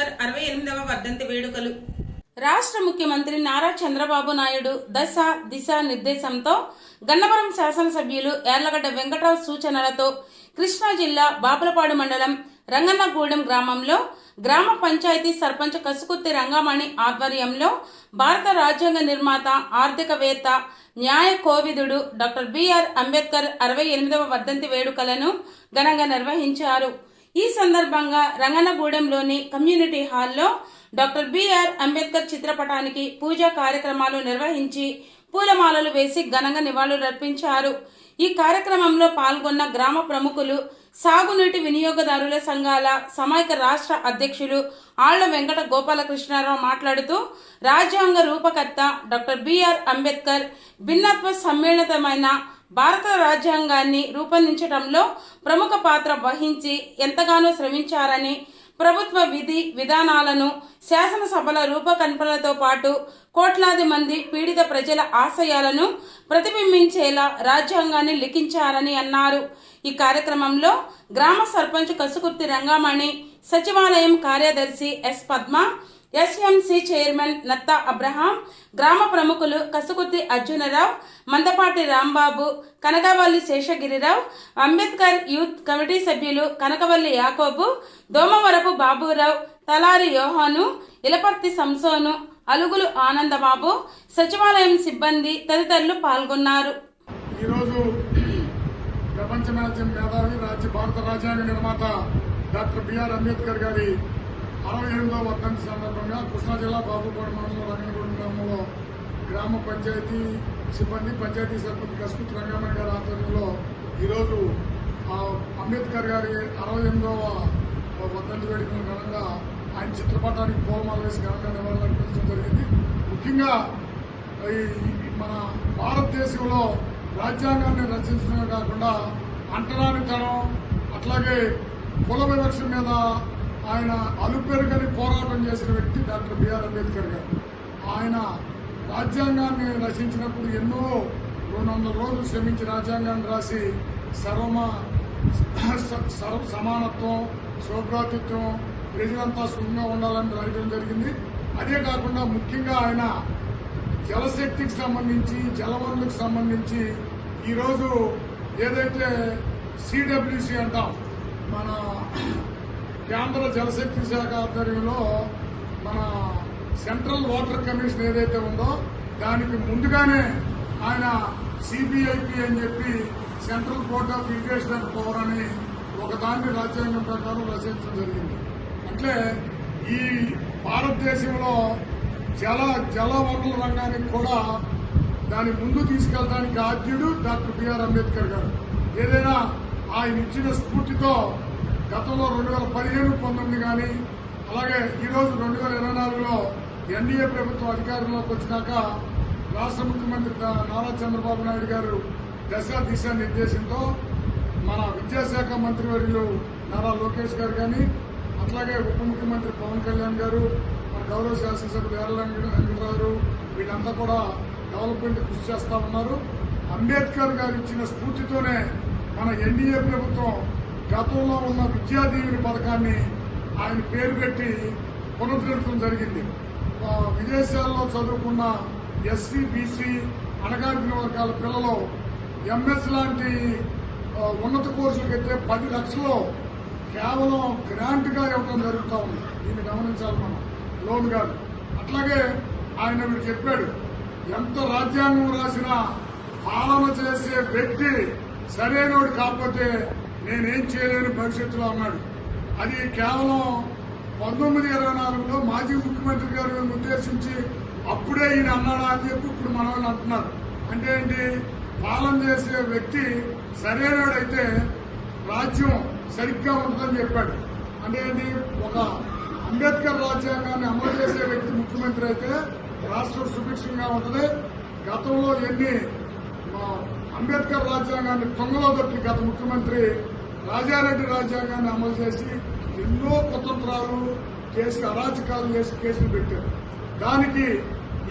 అంబేద్కర్ అరవై ఎనిమిదవ వర్ధంతి వేడుకలు. రాష్ట్ర ముఖ్యమంత్రి నారా చంద్రబాబు నాయుడు దశ దిశ నిర్దేశంతో గన్నవరం శాసనసభ్యులు యార్లగడ్డ వెంకటరావు సూచనలతో కృష్ణా జిల్లా బాపులపాడు మండలం రంగన్నగూడెం గ్రామంలో గ్రామ పంచాయతీ సర్పంచ్ కసుకుర్తి రంగమణి ఆధ్వర్యంలో భారత రాజ్యాంగ నిర్మాత ఆర్థికవేత్త న్యాయ కోవిదుడు డాక్టర్ బిఆర్ అంబేద్కర్ అరవై ఎనిమిదవ వర్ధంతి వేడుకలను ఘనంగా నిర్వహించారు. ఈ సందర్భంగా రంగనగూడెంలోని కమ్యూనిటీ హాల్లో డాక్టర్ బిఆర్ అంబేద్కర్ చిత్రపటానికి పూజా కార్యక్రమాలు నిర్వహించి పూలమాలలు వేసి ఘనంగా నివాళులర్పించారు ఈ కార్యక్రమంలో పాల్గొన్న గ్రామ ప్రముఖులు సాగునీటి వినియోగదారుల సంఘాల సమైక రాష్ట్ర అధ్యక్షులు ఆళ్ళ వెంకట గోపాలకృష్ణారావు మాట్లాడుతూ రాజ్యాంగ రూపకర్త డాక్టర్ బిఆర్ అంబేద్కర్ భిన్నత్వ సమ్మేళితమైన భారత రాజ్యాంగాన్ని రూపొందించడంలో ప్రముఖ పాత్ర వహించి ఎంతగానో శ్రమించారని ప్రభుత్వ విధి విధానాలను శాసనసభల రూపకల్పనలతో పాటు కోట్లాది మంది పీడిత ప్రజల ఆశయాలను ప్రతిబింబించేలా రాజ్యాంగాన్ని లిఖించారని అన్నారు. ఈ కార్యక్రమంలో గ్రామ సర్పంచ్ కసుకుర్తి రంగామణి సచివాలయం కార్యదర్శి S Padma SMC chairman Natta Abraham గ్రామ ప్రముఖులు కసుకుర్తి అర్జునరావు మందపాటి రాంబాబు కనకవల్లి శేషగిరిరావు అంబేద్కర్ యూత్ కమిటీ సభ్యులు కనకవల్లి యాకోబు దోమవరపు బాబురావు తలారి యోహాను ఇలపర్తి సంసోను అలుగులు ఆనందబాబు సచివాలయం సిబ్బంది తదితరులు పాల్గొన్నారు. ఈరోజు ప్రపంచ మేధావి రాజ్య భారత రాజ్యాంగ నిర్మాత డాక్టర్ బిఆర్ అంబేద్కర్ గారి అరవై ఎనిమిదవ వర్ధంతి సందర్భంగా కృష్ణా జిల్లా బాబుపాడు మండలం రంగనగూడెం గ్రామంలో గ్రామ పంచాయతీ సిబ్బంది పంచాయతీ సర్పంచ్ కస్కుత్ రంగమణి గారి ఆధ్వర్యంలో ఈరోజు ఆ అంబేద్కర్ గారి అరవై ఎనిమిదవ వర్ధంతి వేడుకల ఘనంగా ఆయన చిత్రపటానికి పూలమాల వేసి ఘనంగా నివాళులర్పించడం జరిగింది. ముఖ్యంగా ఈ మన భారతదేశంలో రాజ్యాంగాన్ని రచించడమే కాకుండా అంటరానితనం అట్లాగే కుల వివక్ష మీద ఆయన అలుపెరుగని పోరాటం చేసిన వ్యక్తి డాక్టర్ బిఆర్ అంబేద్కర్ గారు. ఆయన రాజ్యాంగాన్ని రచించినప్పుడు ఎన్నో రెండు వందల రోజులు శ్రమించి రాజ్యాంగాన్ని రాసి సర్వమ స- సర్వ సమానత్వం సౌభ్రాతృత్వం ప్రజలంతా సుఖంగా ఉండాలని రాయడం జరిగింది. అదే కాకుండా ముఖ్యంగా ఆయన జలశక్తికి సంబంధించి జలవనరులకు సంబంధించి ఈరోజు ఏదైతే సిడబ్ల్యూసి అంటాం మన కేంద్ర జలశక్తి శాఖ ఆధ్వర్యంలో మన సెంట్రల్ వాటర్ కమిషన్ ఏదైతే ఉందో దానికి ముందుగానే ఆయన సిబిఐపి అని చెప్పి central board of irrigation and power అని ఒకదాన్ని రాజ్యాంగం ప్రకారం రచించడం జరిగింది. అంటే ఈ భారతదేశంలో జల జల వనరుల రంగానికి కూడా దాని ముందు తీసుకెళ్ళడానికి ఆద్యుడు డాక్టర్ బిఆర్ అంబేద్కర్ గారు. ఏదైనా ఆయన ఇచ్చిన స్ఫూర్తితో గతంలో రెండు వేల పదిహేను పంతొమ్మిది కానీ అలాగే ఈరోజు రెండు వేల ఇరవై నాలుగులో ఎన్డీఏ ప్రభుత్వం అధికారంలోకి వచ్చినాక రాష్ట్ర ముఖ్యమంత్రి నారా చంద్రబాబు నాయుడు గారు దశ దిశ నిర్దేశంతో మన విద్యాశాఖ మంత్రివర్యులు నారా లోకేష్ గారు కానీ అట్లాగే ఉప ముఖ్యమంత్రి పవన్ కళ్యాణ్ గారు మన గౌరవ శాసనసభ్యులు ఎర్ర గారు వీళ్ళంతా కూడా డెవలప్మెంట్ కృషి చేస్తా ఉన్నారు. అంబేద్కర్ గారు ఇచ్చిన స్ఫూర్తితోనే మన ఎన్డీఏ ప్రభుత్వం గతంలో ఉన్న విద్యాదీవుని పథకాన్ని ఆయన పేరు పెట్టి పునరుద్ధరించడం జరిగింది. విదేశాల్లో చదువుకున్న ఎస్సీ బీసీ అణగారిన వర్గాల పిల్లలు ఎంఎస్ లాంటి ఉన్నత కోర్సులకు అయితే పది లక్షలు కేవలం గ్రాంట్గా ఇవ్వడం జరుగుతూ ఉంది. దీన్ని గమనించాలి మనం. లోన్ కాదు అట్లాగే ఆయన వీడు చెప్పాడు ఎంత రాజ్యాంగం రాసినా పాలన చేసే వ్యక్తి సరైనోడు కాకపోతే నేనేం చేయలేని భవిష్యత్తులో అన్నాడు. అది కేవలం పంతొమ్మిది ఇరవై నాలుగులో మాజీ ముఖ్యమంత్రి గారు ఉద్దేశించి అప్పుడే ఈయన అన్నాడా అని చెప్పి ఇప్పుడు మన వాళ్ళు అంటున్నారు. అంటే ఏంటి? పాలన చేసే వ్యక్తి సరైనడైతే రాజ్యం సరిగ్గా ఉంటుందని చెప్పాడు. అంటే ఏంటి? ఒక అంబేద్కర్ రాజ్యాంగాన్ని అమలు చేసే వ్యక్తి ముఖ్యమంత్రి అయితే రాష్ట్రం సుభిక్షంగా ఉంటుంది. గతంలో ఎన్ని అంబేద్కర్ రాజ్యాంగాన్ని తొంగలో దొరికి గత ముఖ్యమంత్రి రాజారెడ్డి రాజ్యాంగాన్ని అమలు చేసి ఎన్నో కుతంత్రాలు చేసి అరాచకాలు చేసి కేసులు పెట్టారు. దానికి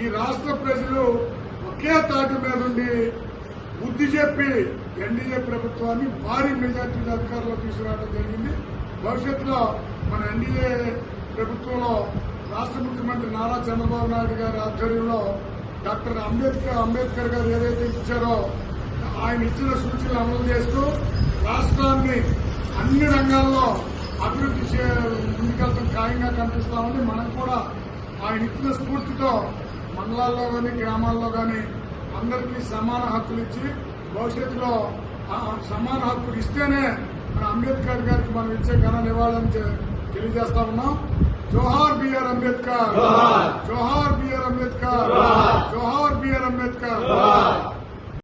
ఈ రాష్ట్ర ప్రజలు ఒకే తాటి మీద ఉండి బుద్ధి చెప్పి ఎన్డీఏ ప్రభుత్వాన్ని భారీ మెజార్టీ అధికారంలో తీసుకురావడం జరిగింది. భవిష్యత్తులో మన ఎన్డీఏ ప్రభుత్వంలో రాష్ట్ర ముఖ్యమంత్రి నారా చంద్రబాబు నాయుడు గారి ఆధ్వర్యంలో డాక్టర్ అంబేద్కర్ అంబేద్కర్ గారు ఏదైతే ఇచ్చారో ఆయన ఇచ్చిన సూచనలు అమలు చేస్తూ రాష్ట్రాన్ని అన్ని రంగాల్లో అభివృద్ధి చే ముందుకెళ్తాం ఖాయంగా కనిపిస్తామని మనం కూడా ఆయన ఇచ్చిన స్ఫూర్తితో మండలాల్లో కానీ గ్రామాల్లో కానీ అందరికీ సమాన హక్కులు ఇచ్చి భవిష్యత్తులో సమాన హక్కులు ఇస్తేనే మన అంబేద్కర్ గారికి మనం ఇచ్చే ఘన నివాళులని తె- తెలియజేస్తా ఉన్నాం. జోహార్ బిఆర్ అంబేద్కర్. జోహార్. B R Ambedkar. జోహార్ బిఆర్ అంబేద్కర్.